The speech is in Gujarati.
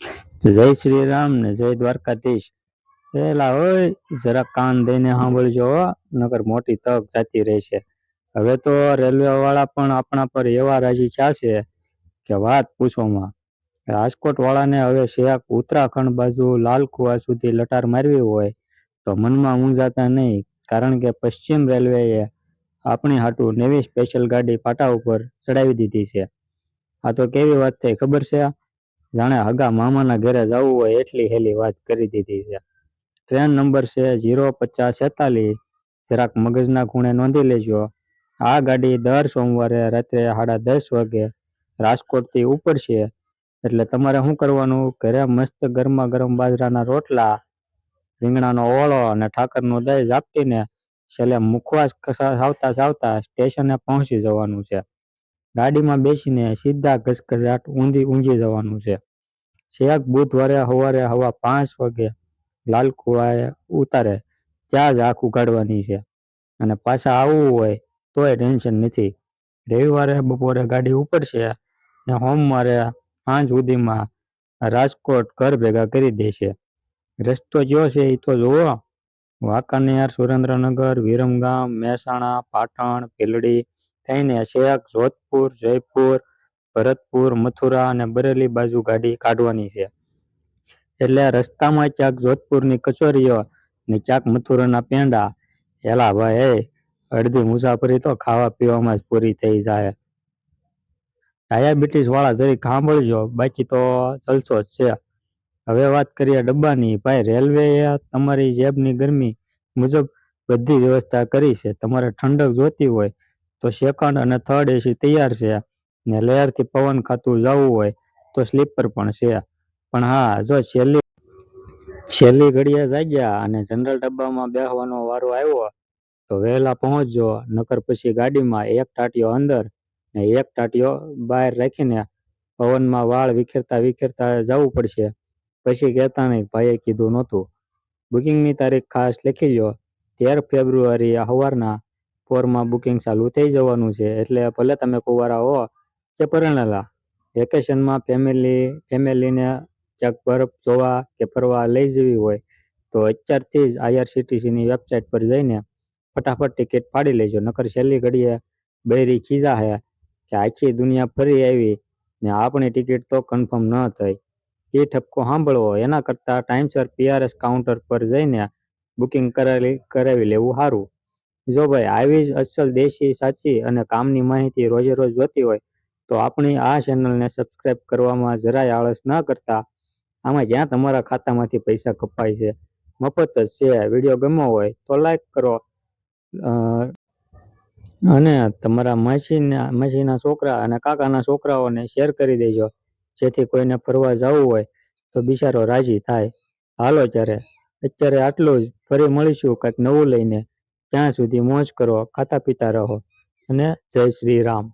જય શ્રી રામ ને જય દ્વારકાધીશ. પેલા હોય, જરા કાન દઈને સાંભળજો નગર મોટી તક જાતી રહેશે. હવે તો રેલવે વાળા પણ આપણા પર એવા રાજી છે કે વાત પૂછવામાં રાજકોટ વાળાને હવે શેક ઉત્તરાખંડ બાજુ લાલકુવા સુધી લટાર મારવી હોય, તો મનમાં ઊંઝાતા નહીં, કારણ કે પશ્ચિમ રેલવેએ આપણી હાટુ નવી સ્પેશિયલ ગાડી પાટા ઉપર ચડાવી દીધી છે. આ તો કેવી વાત થઈ, ખબર છે જાણે હગા મામાના ઘરે જવું હોય એટલી હેલી વાત કરી દીધી છે. ટ્રેન નંબર છે જીરો પચાસ છેતાલીસ. જરાક મગજના ખૂણે નોંધી લેજો. આ ગાડી દર સોમવારે રાત્રે સાડા દસ વાગે રાજકોટથી ઉપડશે એટલે તમારે શું કરવાનું? ઘરે મસ્ત ગરમા ગરમ બાજરાના રોટલા, રીંગણાનો ઓળો અને ઠાકરનો દહીં ઝાપટીને છેલ્લે મુખવાસ સાવતા સાવતા સ્ટેશને પહોંચી જવાનું છે. ગાડીમાં બેસીને સીધા ઘસઘસાટ ઊંધી ઊંઘી જવાનું છે. શેખ બુધવારે સવારે હવા પાંચ વાગે લાલકુવાએ ઉતારે ત્યાં જ આંખ ઉગાડવાની છે અને પાછા આવવું હોય તોય ટેન્શન નથી. રવિવારે બપોરે ગાડી ઉપડશે ને સોમવારે સાંજ સુધીમાં રાજકોટ ઘર ભેગા કરી દેશે. રસ્તો કયો છે એ તો જુઓ. વાંકાનેર, સુરેન્દ્રનગર, વિરમગામ, મહેસાણા, પાટણ ભીલડી થઈને શેખ જોધપુર, જયપુર, ભરતપુર, મથુરા અને બરેલી બાજુ ગાડી કાઢવાની છે. એટલે રસ્તામાં ક્યાંક જોધપુરની કચોરીઓ ને ક્યાંક મથુરાના પેંડા. એલા ભાઈ, અડધી મુસાફરી તો ખાવા પીવામાં જ પૂરી થઈ જાય. ડાયાબિટીસ વાળા જરી સાંભળજો બાકી તો જલસો જ છે. હવે વાત કરીએ ડબ્બાની. ભાઈ રેલવે તમારી જેબની ગરમી મુજબ બધી વ્યવસ્થા કરી છે. તમારે ઠંડક જોતી હોય તો સેકન્ડ અને થર્ડ એસી તૈયાર છે ને લેયરથી પવન ખાતું જવું હોય તો સ્લીપર પણ છે. પણ હા, જો છેલ્લી છેલ્લી ઘડીએ જાગ્યા અને જનરલ ડબ્બામાં બેસવાનો વારો આવ્યો તો વહેલા પહોંચજો, નકર પછી ગાડીમાં એક ટાટિયો અંદર ને એક ટાટિયો બહાર રાખીને પવનમાં વાળ વિખેરતા વિખેરતા જવું પડશે. પછી કહેતા નહીં, ભાઈએ કીધું નહોતું. બુકિંગની તારીખ ખાસ લખી લો તેર ફેબ્રુઆરી સવારના પોરમાં બુકિંગ ચાલુ થઈ જવાનું છે, એટલે ભલે તમે કુંવારા હો કે પરણેલા, વેકેશનમાં ફેમિલી, ફેમિલીને ક્યાંક બરફ જોવા કે ફરવા લઈ જવી હોય, તો અત્યારથી જ આઈઆરસીટીસીની વેબસાઇટ પર જઈને ફટાફટ ટિકિટ પાડી લેજો, નકર છેલ્લી ઘડીએ બૈરી ખીજા હે કે આખી દુનિયા ફરી આવી ને આપણી ટિકિટ તો કન્ફર્મ ન થઈ. એ ઠપકો સાંભળવો, એના કરતાં ટાઈમસર પીઆરએસ કાઉન્ટર પર જઈને બુકિંગ કરાવી કરાવી લેવું સારું. જો ભાઈ આવી જ અસલ દેશી સાચી અને કામની માહિતી રોજે રોજ જોતી હોય, તો આપણી આ ચેનલને સબસ્ક્રાઇબ કરવામાં જરાય આળસ ન કરતા. આમાં જ્યાં તમારા ખાતામાંથી પૈસા કપાય છે, મફત જ છે વીડિયો ગમ્યો હોય, તો લાઈક કરો. અને તમારા માસીના માસીના છોકરા અને કાકાના છોકરાઓને શેર કરી દેજો. જેથી કોઈને ફરવા જવું હોય, તો બિચારો રાજી થાય. હાલો ત્યારે, અત્યારે આટલું જ. ફરી મળીશું કંઈક નવું લઈને. ત્યાં સુધી મોજ કરો ખાતા પીતા રહો અને જય શ્રી રામ.